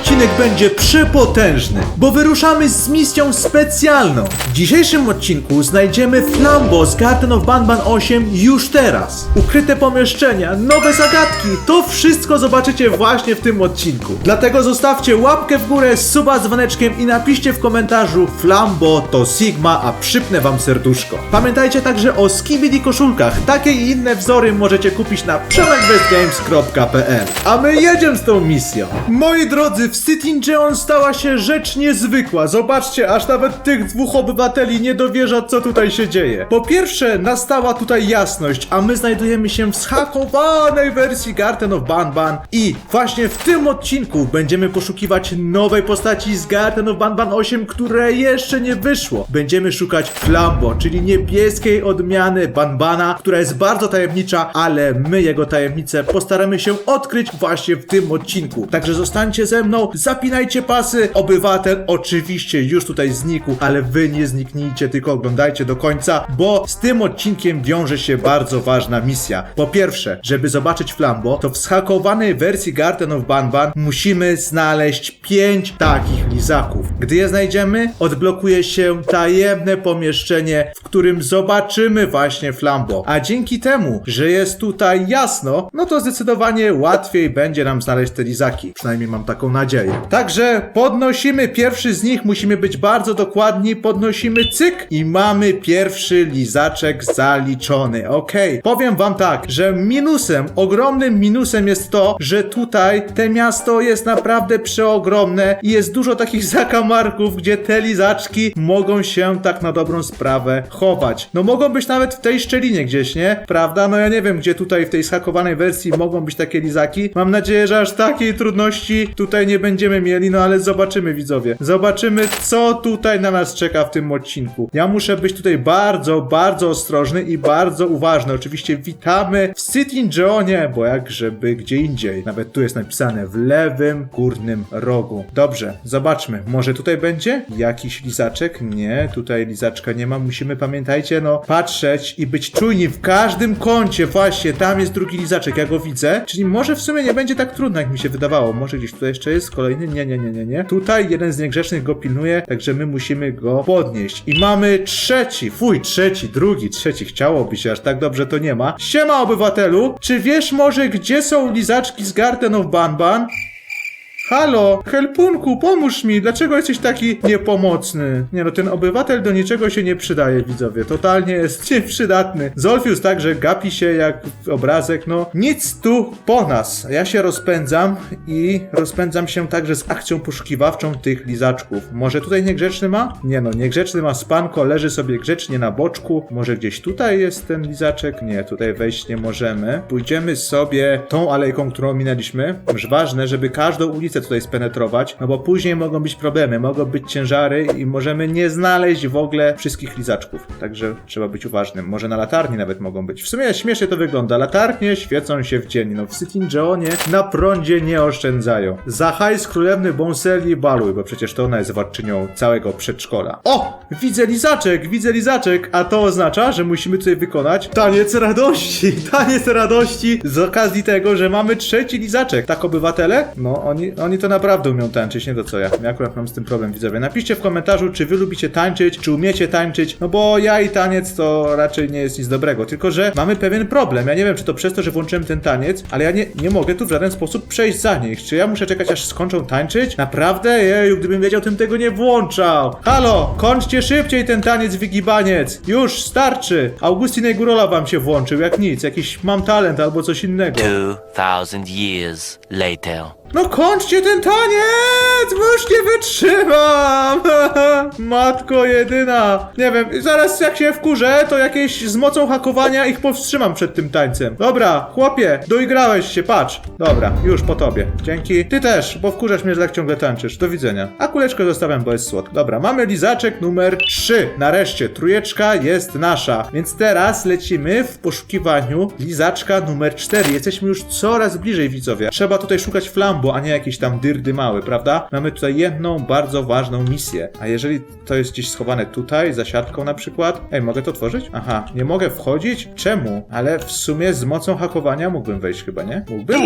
odcinek będzie przepotężny, bo wyruszamy z misją specjalną. W dzisiejszym odcinku znajdziemy Flambo z Garden of Banban 8 już teraz. Ukryte pomieszczenia, nowe zagadki, to wszystko zobaczycie właśnie w tym odcinku. Dlatego zostawcie łapkę w górę, suba z dzwoneczkiem i napiszcie w komentarzu Flambo to Sigma, a przypnę wam serduszko. Pamiętajcie także o skibidi koszulkach. Takie i inne wzory możecie kupić na przemekbestgames.pl A my jedziemy z tą misją. Moi drodzy, w City Incheon stała się rzecz niezwykła. Zobaczcie, aż nawet tych dwóch obywateli nie dowierza, co tutaj się dzieje. Po pierwsze, nastała tutaj jasność, a my znajdujemy się w zhakowanej wersji Garden of Banban i właśnie w tym odcinku będziemy poszukiwać nowej postaci z Garden of Banban 8, które jeszcze nie wyszło. Będziemy szukać Flambo, czyli niebieskiej odmiany Banbana, która jest bardzo tajemnicza, ale my jego tajemnicę postaramy się odkryć właśnie w tym odcinku. Także zostańcie ze mną, zapinajcie pasy. Obywatel oczywiście już tutaj znikł, ale wy nie zniknijcie, tylko oglądajcie do końca, bo z tym odcinkiem wiąże się bardzo ważna misja. Po pierwsze, żeby zobaczyć Flambo, to w zhakowanej wersji Garden of Banban musimy znaleźć pięć takich lizaków. Gdy je znajdziemy, odblokuje się tajemne pomieszczenie, w którym zobaczymy właśnie Flambo. A dzięki temu, że jest tutaj jasno, no to zdecydowanie łatwiej będzie nam znaleźć te lizaki. Przynajmniej mam taką nadzieję. Także podnosimy pierwszy z nich, musimy być bardzo dokładni, podnosimy cyk i mamy pierwszy lizaczek zaliczony. Okej, powiem wam tak, że minusem, ogromnym minusem jest to, że tutaj te miasto jest naprawdę przeogromne i jest dużo takich zakamarków, gdzie te lizaczki mogą się tak na dobrą sprawę chować. No mogą być nawet w tej szczelinie gdzieś, nie? Prawda? No ja nie wiem, gdzie tutaj w tej schakowanej wersji mogą być takie lizaki. Mam nadzieję, że aż takiej trudności tutaj nie będziemy mieli, no ale zobaczymy widzowie. Zobaczymy, co tutaj na nas czeka w tym odcinku. Ja muszę być tutaj bardzo, bardzo ostrożny i bardzo uważny. Oczywiście witamy w City Jonie, bo jak żeby gdzie indziej. Nawet tu jest napisane w lewym górnym rogu. Dobrze, zobaczmy. Może tutaj będzie jakiś lizaczek? Nie, tutaj lizaczka nie ma. Musimy, pamiętajcie, no, patrzeć i być czujni w każdym kącie. Właśnie, tam jest drugi lizaczek, ja go widzę. Czyli może w sumie nie będzie tak trudno, jak mi się wydawało. Może gdzieś tutaj jeszcze jest kolejny? Nie, nie, nie, nie, nie. Tutaj jeden z niegrzecznych go pilnuje, także my musimy go podnieść. I mamy trzeci, fuj, trzeci, drugi, trzeci. Chciałoby się, aż tak dobrze to nie ma. Siema, obywatelu! Czy wiesz może, gdzie są lizaczki z Garden of Banban? Halo, helpunku, pomóż mi, dlaczego jesteś taki niepomocny? Nie no, ten obywatel do niczego się nie przydaje, widzowie, totalnie jest nieprzydatny. Zolfius także gapi się jak obrazek, no nic tu po nas. Ja się rozpędzam i rozpędzam się także z akcją poszukiwawczą tych lizaczków. Może tutaj niegrzeczny ma? Nie no, niegrzeczny ma spanko, leży sobie grzecznie na boczku. Może gdzieś tutaj jest ten lizaczek? Nie, tutaj wejść nie możemy. Pójdziemy sobie tą alejką, którą minęliśmy. Już ważne, żeby każdą ulicę tutaj spenetrować, no bo później mogą być problemy, mogą być ciężary i możemy nie znaleźć w ogóle wszystkich lizaczków. Także trzeba być uważnym. Może na latarni nawet mogą być. W sumie śmiesznie to wygląda. Latarnie świecą się w dzień. No w Jonie na prądzie nie oszczędzają. Za hajs królewny Bonseli baluj, bo przecież to ona jest władczynią całego przedszkola. O! Widzę lizaczek, widzę lizaczek, a to oznacza, że musimy tutaj wykonać taniec radości. Taniec radości z okazji tego, że mamy trzeci lizaczek. Tak obywatele? No oni, oni to naprawdę umią tańczyć, nie to co ja. Ja akurat mam z tym problem, widzowie. Napiszcie w komentarzu, czy wy lubicie tańczyć, czy umiecie tańczyć, no bo ja i taniec to raczej nie jest nic dobrego, tylko że mamy pewien problem. Ja nie wiem, czy to przez to, że włączyłem ten taniec, ale ja nie, nie mogę tu w żaden sposób przejść za nich. Czy ja muszę czekać, aż skończą tańczyć? Naprawdę? Jeju, gdybym wiedział, tym tego nie włączał. Halo, kończcie szybciej ten taniec wygibaniec. Już, starczy. Augustin Egurola wam się włączył, jak nic. Jakiś mam talent albo coś innego. 2,000 years later. No kończcie ten taniec, już nie wytrzymam. Matko jedyna. Nie wiem, zaraz jak się wkurzę, to jakieś z mocą hakowania ich powstrzymam przed tym tańcem. Dobra, chłopie, doigrałeś się, patrz. Dobra, już po tobie. Dzięki. Ty też, bo wkurzasz mnie, że tak ciągle tańczysz. Do widzenia. A kuleczkę zostawiam, bo jest słod. Dobra, mamy lizaczek numer 3. Nareszcie, trójeczka jest nasza. Więc teraz lecimy w poszukiwaniu lizaczka numer 4. Jesteśmy już coraz bliżej, widzowie. Trzeba tutaj szukać flambo Flambo, a nie jakiś tam dyrdy mały, prawda? Mamy tutaj jedną bardzo ważną misję. A jeżeli to jest gdzieś schowane tutaj, za siatką na przykład. Ej, mogę to otworzyć? Aha, nie mogę wchodzić? Czemu? Ale w sumie z mocą hakowania mógłbym wejść chyba, nie? Mógłbym?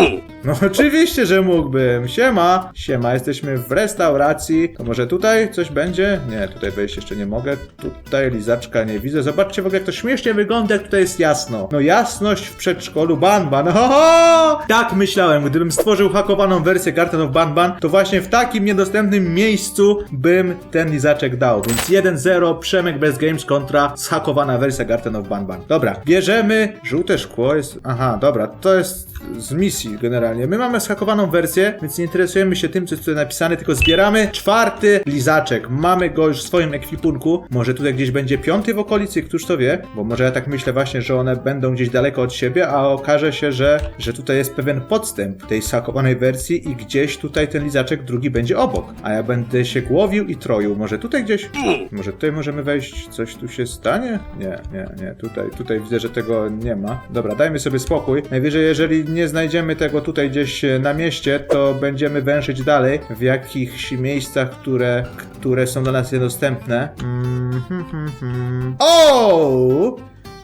No oczywiście, że mógłbym. Siema! Siema, jesteśmy w restauracji. To może tutaj coś będzie? Nie, tutaj wejść jeszcze nie mogę. Tutaj lizaczka nie widzę. Zobaczcie w ogóle, jak to śmiesznie wygląda, jak tutaj jest jasno. No jasność w przedszkolu Banban. Ho, ho! Tak myślałem, gdybym stworzył hakowaną wersję Garden of Banban, to właśnie w takim niedostępnym miejscu bym ten lizaczek dał. Więc 1-0 Przemek bez Games kontra zhakowana wersja Garden of Banban. Dobra, bierzemy żółte szkło jest... Aha, dobra, to jest z misji generalnie. My mamy zhakowaną wersję, więc nie interesujemy się tym, co jest tutaj napisane, tylko zbieramy czwarty lizaczek. Mamy go już w swoim ekwipunku. Może tutaj gdzieś będzie piąty w okolicy, któż to wie? Bo może ja tak myślę właśnie, że one będą gdzieś daleko od siebie, a okaże się, że, że tutaj jest pewien podstęp tej zhakowanej wersji i gdzieś tutaj ten lizaczek drugi będzie obok. A ja będę się głowił i troił. Może tutaj gdzieś? Może tutaj możemy wejść? Coś tu się stanie? Nie, nie, nie. Tutaj, tutaj widzę, że tego nie ma. Dobra, dajmy sobie spokój. Najwyżej, jeżeli nie znajdziemy tego tutaj gdzieś e, na mieście, to będziemy węszyć dalej w jakichś miejscach, które, które są dla nas niedostępne. Mm, hmm, hmm, hmm. O!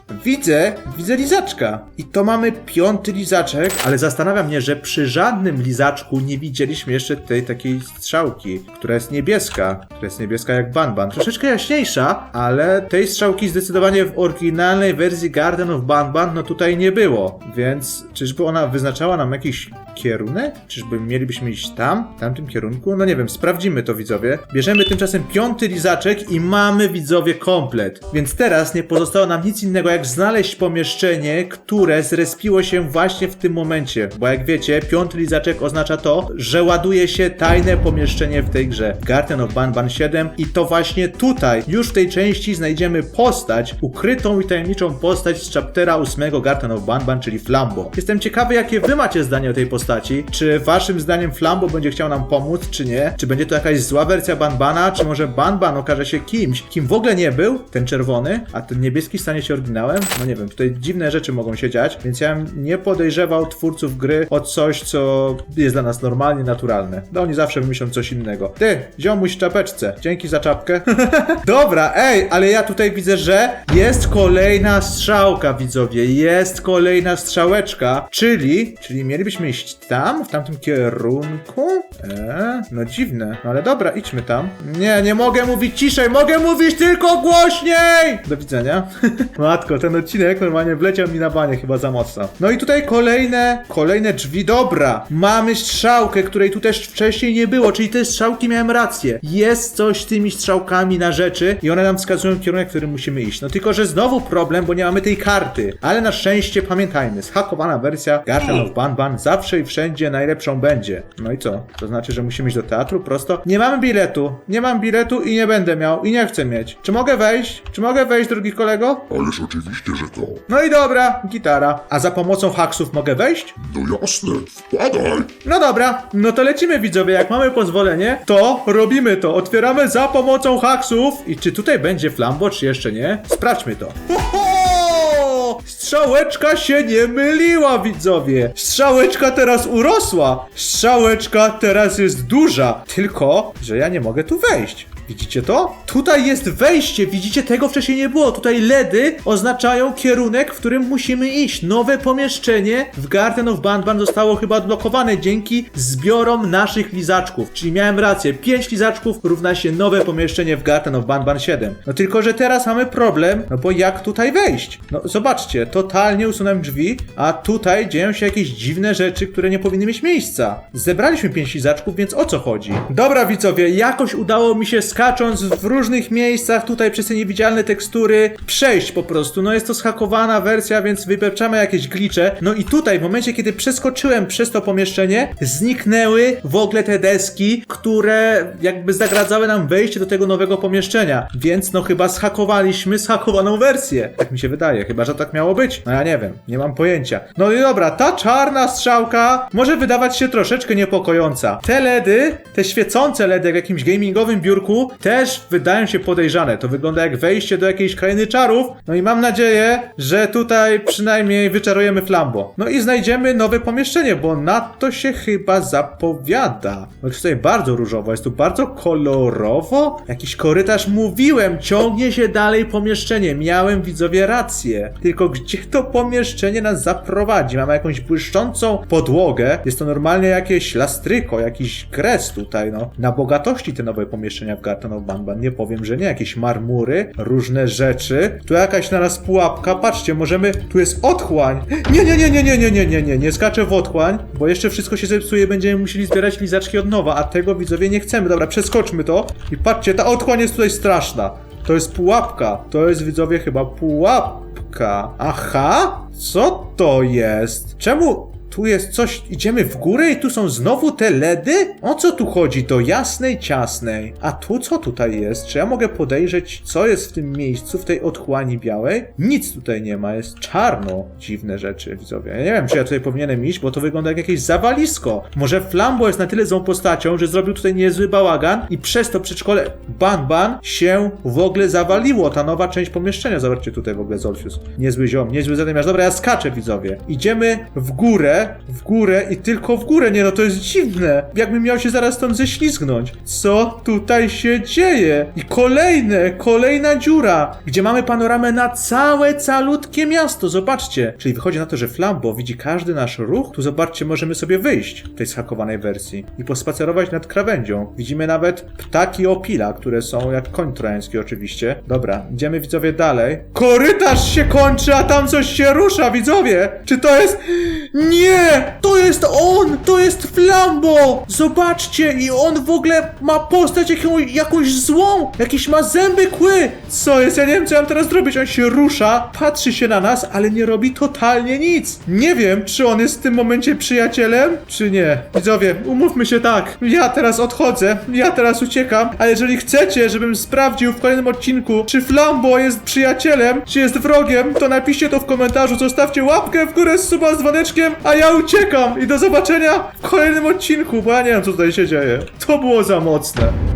Widzę, widzę lizaczka. I to mamy piąty lizaczek, ale zastanawia mnie, że przy żadnym lizaczku nie widzieliśmy jeszcze tej takiej strzałki, która jest niebieska. Która jest niebieska jak Banban. Troszeczkę jaśniejsza, ale tej strzałki zdecydowanie w oryginalnej wersji Garden of Banban no tutaj nie było. Więc czyżby ona wyznaczała nam jakiś kierunek? Czyżby mielibyśmy iść tam, w tamtym kierunku? No nie wiem, sprawdzimy to widzowie. Bierzemy tymczasem piąty lizaczek i mamy widzowie komplet. Więc teraz nie pozostało nam nic innego jak znaleźć pomieszczenie, które zrespiło się właśnie w tym momencie. Bo jak wiecie, piąty lizaczek oznacza to, że ładuje się tajne pomieszczenie w tej grze. Garden of Banban 7 i to właśnie tutaj, już w tej części znajdziemy postać, ukrytą i tajemniczą postać z chaptera 8 Garden of Banban, czyli Flambo. Jestem ciekawy, jakie wy macie zdanie o tej postaci. Czy waszym zdaniem Flambo będzie chciał nam pomóc, czy nie? Czy będzie to jakaś zła wersja Banbana, czy może Banban okaże się kimś, kim w ogóle nie był, ten czerwony, a ten niebieski stanie się oryginałem? No nie wiem, tutaj dziwne rzeczy mogą się dziać, więc ja bym nie podejrzewał twórców gry o coś, co jest dla nas normalnie naturalne. No oni zawsze wymyślą coś innego. Ty, ziomuś w czapeczce, dzięki za czapkę. Dobra, ej, ale ja tutaj widzę, że jest kolejna strzałka, widzowie, jest kolejna strzałeczka, czyli, czyli mielibyśmy iść tam, w tamtym kierunku? Eee, no dziwne, no ale dobra, idźmy tam. Nie, nie mogę mówić ciszej, mogę mówić tylko głośniej! Do widzenia. Matko, ten odcinek normalnie wleciał mi na banie chyba za mocno. No i tutaj kolejne, kolejne drzwi, dobra. Mamy strzałkę, której tu też wcześniej nie było, czyli te strzałki miałem rację. Jest coś z tymi strzałkami na rzeczy i one nam wskazują kierunek, w którym musimy iść. No tylko, że znowu problem, bo nie mamy tej karty. Ale na szczęście pamiętajmy, zhakowana wersja Garden of Banban zawsze i wszędzie najlepszą będzie. No i co? To znaczy, że musimy iść do teatru prosto? Nie mam biletu. Nie mam biletu i nie będę miał i nie chcę mieć. Czy mogę wejść? Czy mogę wejść, drogi kolego? Ależ oczywiście, że to. No i dobra, gitara. A za pomocą haksów mogę wejść? No jasne, wpadaj. No dobra, no to lecimy widzowie, jak mamy pozwolenie, to robimy to. Otwieramy za pomocą haksów. I czy tutaj będzie flambo, czy jeszcze nie? Sprawdźmy to. Ho, ho! Strzałeczka się nie myliła, widzowie. Strzałeczka teraz urosła. Strzałeczka teraz jest duża. Tylko, że ja nie mogę tu wejść. Widzicie to? Tutaj jest wejście, widzicie, tego wcześniej nie było. Tutaj LEDy oznaczają kierunek, w którym musimy iść. Nowe pomieszczenie w Garden of Banban zostało chyba odblokowane dzięki zbiorom naszych lizaczków. Czyli miałem rację, 5 lizaczków równa się nowe pomieszczenie w Garden of Banban 7. No tylko, że teraz mamy problem, no bo jak tutaj wejść? No zobaczcie, totalnie usunąłem drzwi, a tutaj dzieją się jakieś dziwne rzeczy, które nie powinny mieć miejsca. Zebraliśmy 5 lizaczków, więc o co chodzi? Dobra widzowie, jakoś udało mi się skacząc w różnych miejscach tutaj przez te niewidzialne tekstury przejść po prostu. No jest to schakowana wersja, więc wypepczamy jakieś glicze. No i tutaj w momencie, kiedy przeskoczyłem przez to pomieszczenie, zniknęły w ogóle te deski, które jakby zagradzały nam wejście do tego nowego pomieszczenia. Więc no chyba schakowaliśmy schakowaną wersję. Tak mi się wydaje, chyba że tak miało być. No ja nie wiem, nie mam pojęcia. No i dobra, ta czarna strzałka może wydawać się troszeczkę niepokojąca. Te LEDy, te świecące LEDy w jakimś gamingowym biurku też wydają się podejrzane. To wygląda jak wejście do jakiejś krainy czarów. No i mam nadzieję, że tutaj przynajmniej wyczarujemy flambo. No i znajdziemy nowe pomieszczenie, bo na to się chyba zapowiada. No jest tutaj bardzo różowo, jest tu bardzo kolorowo. Jakiś korytarz mówiłem, ciągnie się dalej pomieszczenie. Miałem widzowie rację. Tylko gdzie to pomieszczenie nas zaprowadzi? Mamy jakąś błyszczącą podłogę. Jest to normalnie jakieś lastryko, jakiś kres tutaj, no. Na bogatości te nowe pomieszczenia w Garden of Banban. Nie powiem, że nie. Jakieś marmury, różne rzeczy. Tu jakaś na nas pułapka. Patrzcie, możemy... Tu jest otchłań. Nie, nie, nie, nie, nie, nie, nie, nie, nie. Nie skaczę w otchłań, bo jeszcze wszystko się zepsuje. Będziemy musieli zbierać lizaczki od nowa, a tego widzowie nie chcemy. Dobra, przeskoczmy to. I patrzcie, ta otchłań jest tutaj straszna. To jest pułapka. To jest widzowie chyba pułapka. Aha! Co to jest? Czemu tu jest coś? Idziemy w górę i tu są znowu te ledy? O co tu chodzi? Do jasnej, ciasnej. A tu co tutaj jest? Czy ja mogę podejrzeć, co jest w tym miejscu, w tej otchłani białej? Nic tutaj nie ma, jest czarno. Dziwne rzeczy, widzowie. Ja nie wiem, czy ja tutaj powinienem iść, bo to wygląda jak jakieś zawalisko. Może Flambo jest na tyle złą postacią, że zrobił tutaj niezły bałagan i przez to przedszkole Ban Ban się w ogóle zawaliło. Ta nowa część pomieszczenia. Zobaczcie tutaj w ogóle Zolfius. Niezły ziom, niezły zadymiarz. Dobra, ja skaczę, widzowie. Idziemy w górę, w górę i tylko w górę. Nie no, to jest dziwne. Jakbym miał się zaraz stąd ześlizgnąć. Co tutaj się dzieje? I kolejne, kolejna dziura, gdzie mamy panoramę na całe, calutkie miasto. Zobaczcie. Czyli wychodzi na to, że Flambo widzi każdy nasz ruch. Tu zobaczcie, możemy sobie wyjść w tej schakowanej wersji i pospacerować nad krawędzią. Widzimy nawet ptaki opila, które są jak koń trojański oczywiście. Dobra, idziemy widzowie dalej. Korytarz się kończy, a tam coś się rusza, widzowie! Czy to jest... Nie! To jest on! To jest Flambo! Zobaczcie, i on w ogóle ma postać jakąś, jakąś złą! Jakiś ma zęby kły! Co jest? Ja nie wiem, co ja mam teraz zrobić. On się rusza, patrzy się na nas, ale nie robi totalnie nic. Nie wiem, czy on jest w tym momencie przyjacielem, czy nie. Widzowie, umówmy się tak. Ja teraz odchodzę, ja teraz uciekam, a jeżeli chcecie, żebym sprawdził w kolejnym odcinku, czy Flambo jest przyjacielem, czy jest wrogiem, to napiszcie to w komentarzu, zostawcie łapkę w górę z suba z dzwoneczkiem, a ja uciekam i do zobaczenia w kolejnym odcinku, bo ja nie wiem, co tutaj się dzieje. To było za mocne.